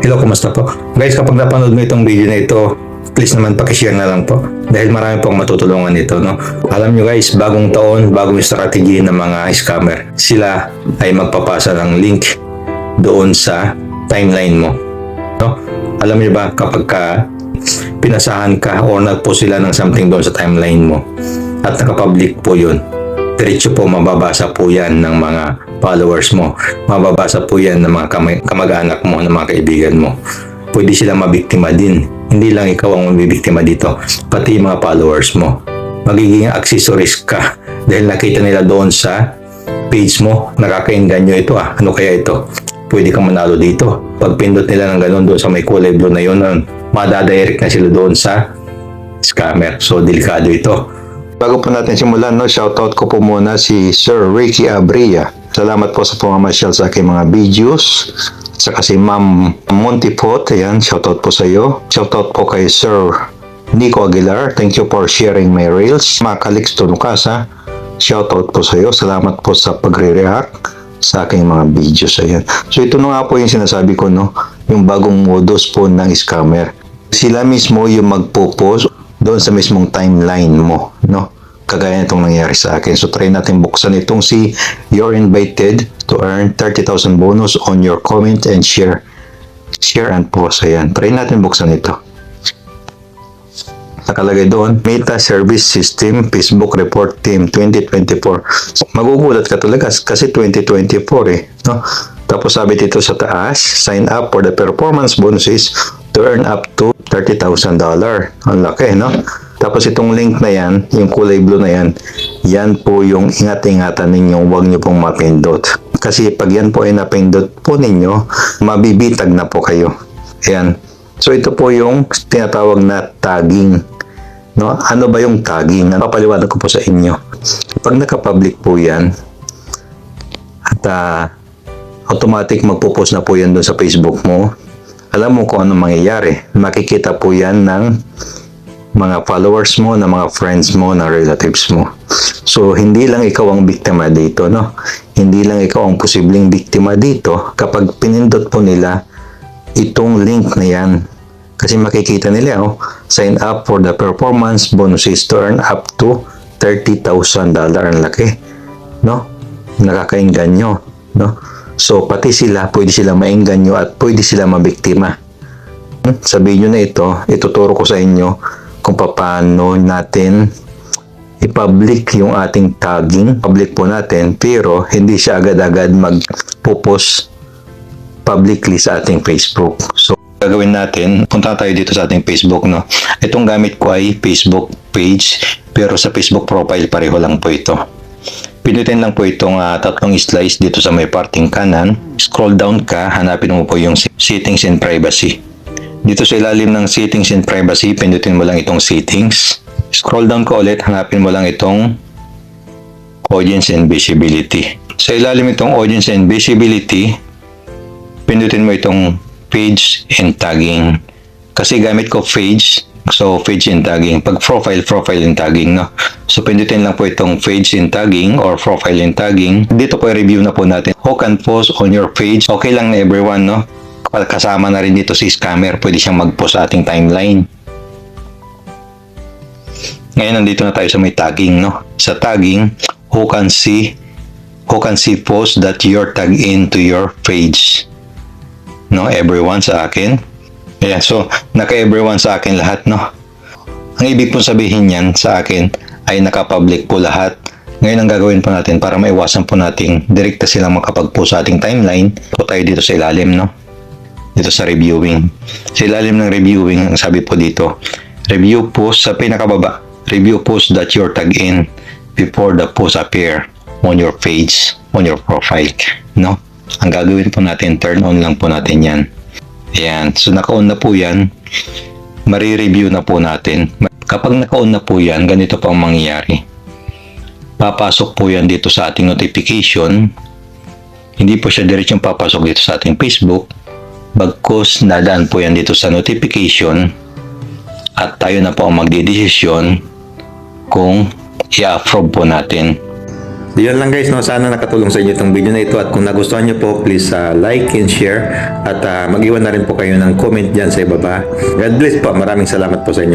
Hello, kumusta po? Guys, kapag napanood mo itong video na ito, please naman pakishare na lang po. Dahil marami pong matutulungan ito, no? Alam nyo guys, bagong taon, bagong strategy ng mga scammer. Sila ay magpapasa ng link doon sa timeline mo. No? Alam nyo ba, kapag ka pinasahan ka or nagpost sila ng something doon sa timeline mo at nakapublic po yun, diretso po mababasa po yan ng mga followers mo. Mababasa po yan ng mga kamag-anak mo, ng mga kaibigan mo. Pwede sila mabiktima din. Hindi lang ikaw ang mabibiktima dito, pati mga followers mo. Magiging accessories ka dahil nakita nila doon sa page mo, nakakainganyo ito ah. Ano kaya ito? Pwede kang manalo dito. Pag pindot nila ng ganun doon sa may kulay blue na yun, madadirect na sila doon sa scammer. So, delikado ito. Bago po natin simulan, no, shoutout ko po muna si Sir Ricky Abria. Salamat po sa pumamasyal sa aking mga videos. At saka si Ma'am Montipot, ayan, shoutout po sa iyo. Shoutout po kay Sir Nico Aguilar. Thank you for sharing my reels. Mga Calixto Nukasa, shoutout po sa iyo. Salamat po sa pagre-react sa aking mga videos. Ayan. So ito na nga po yung sinasabi ko, no? Yung bagong modus po ng scammer. Sila mismo yung magpo-post doon sa mismong timeline mo, no? Kagaya nitong nangyari sa akin. So try natin buksan itong si You're invited to earn 30,000 bonus on your comment and share. Share and post. Ayan. Try natin buksan ito. Nakalagay doon, Meta Service System Facebook Report Team 2024. Magugulat ka talaga kasi 2024 eh. No? Tapos sabi dito sa taas, sign up for the performance bonuses to earn up to $30,000. Ang laki, no? Tapos itong link na yan, yung kulay blue na yan, yan po yung ingat-ingatan ninyo, huwag nyo pong mapindot. Kasi pag yan po ay napindot po ninyo, mabibitag na po kayo. Ayan. So ito po yung tinatawag na tagging. No? Ano ba yung tagging? Ano papaliwanag ko po sa inyo. Pag naka-public po yan, at ah, automatic magpo-post na po yan doon sa Facebook mo, alam mo kung ano mangyayari. Makikita po yan ng mga followers mo, ng mga friends mo, ng relatives mo. So, hindi lang ikaw ang biktima dito, no? Hindi lang ikaw ang posibleng biktima dito kapag pinindot po nila itong link na yan. Kasi makikita nila, oh, sign up for the performance bonuses to earn up to $30,000 ang laki. No? Nakakainganyo. No? So, pati sila, pwede sila maingganyo at pwede sila mabiktima. Hmm? Sa video na ito, ituturo ko sa inyo kung paano natin i-public yung ating tagging. Public po natin, pero hindi siya agad-agad mag-post publicly sa ating Facebook. So, gagawin natin, punta tayo dito sa ating Facebook, no? Itong gamit ko ay Facebook page, pero sa Facebook profile pareho lang po ito. Pinutin lang po itong ah, tatlong slice dito sa may parting kanan. Scroll down ka, hanapin mo po yung settings and privacy. Dito sa ilalim ng settings and privacy, pindutin mo lang itong settings. Scroll down ka ulit, hanapin mo lang itong audience and visibility. Sa ilalim itong audience and visibility, pindutin mo itong page and tagging. Kasi gamit ko page, so page and tagging. Pag profile, profile and tagging, no? So, pindutin lang po itong page and tagging or profile and tagging. Dito po i-review na po natin. Who can post on your page? Okay lang na everyone, no? Kasama na rin dito si scammer. Pwede siyang mag-post sa ating timeline. Ngayon, nandito na tayo sa may tagging, no? Sa tagging, who can see who can see posts that you're tagged into your page no? Everyone sa akin. Ayan, so, naka-everyone sa akin lahat, no? Ang ibig pong sabihin yan sa akin ay naka-public po lahat. Ngayon ang gagawin po natin para maiwasan po natin direkta silang makapag-post sa ating timeline. Po tayo dito sa ilalim, no? Dito sa reviewing. Sa ilalim ng reviewing, ang sabi po dito, review post sa pinakababa. Review post that you're tagged in before the post appear on your page, on your profile, no? Ang gagawin po natin, turn on lang po natin yan. Ayan. So, naka-on na po yan. Mari-review na po natin. Kapag naka-on na po yan, ganito po ang mangyayari. Papasok po yan dito sa ating notification. Hindi po siya diretsong papasok dito sa ating Facebook. Bagkus, nadaan po yan dito sa notification. At tayo na po ang magdidesisyon kung i-approve po natin So, yun lang guys, no? sana nakatulong sa inyo itong video na ito at kung nagustuhan nyo po, please ah, like and share at ah, mag-iwan na rin po kayo ng comment dyan sa ibaba. God bless po. Maraming salamat po sa inyo.